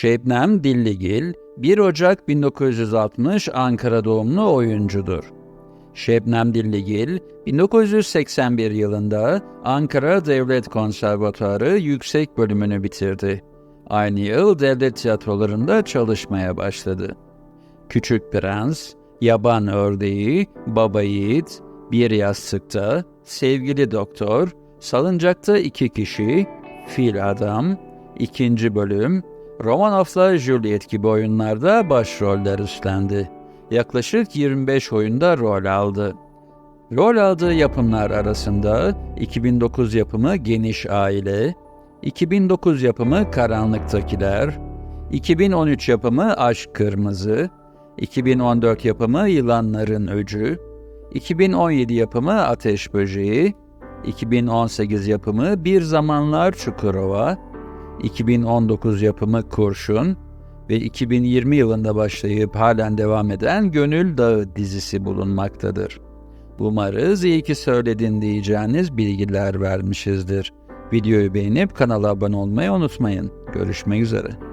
Şebnem Dilligil, 1 Ocak 1960 Ankara doğumlu oyuncudur. Şebnem Dilligil, 1981 yılında Ankara Devlet Konservatuarı yüksek bölümünü bitirdi. Aynı yıl devlet tiyatrolarında çalışmaya başladı. Küçük Prens, Yaban Ördeği, Baba Yiğit, Bir Yastıkta, Sevgili Doktor, Salıncakta iki kişi, Fil Adam, ikinci bölüm, Romanov'la Juliet gibi oyunlarda başroller üstlendi. Yaklaşık 25 oyunda rol aldı. Rol aldığı yapımlar arasında 2009 yapımı Geniş Aile, 2009 yapımı Karanlıktakiler, 2013 yapımı Aşk Kırmızı, 2014 yapımı Yılanların Öcü, 2017 yapımı Ateş Böceği, 2018 yapımı Bir Zamanlar Çukurova, 2019 yapımı Kurşun ve 2020 yılında başlayıp halen devam eden Gönül Dağı dizisi bulunmaktadır. Umarız iyi ki söyledin diyeceğiniz bilgiler vermişizdir. Videoyu beğenip kanala abone olmayı unutmayın. Görüşmek üzere.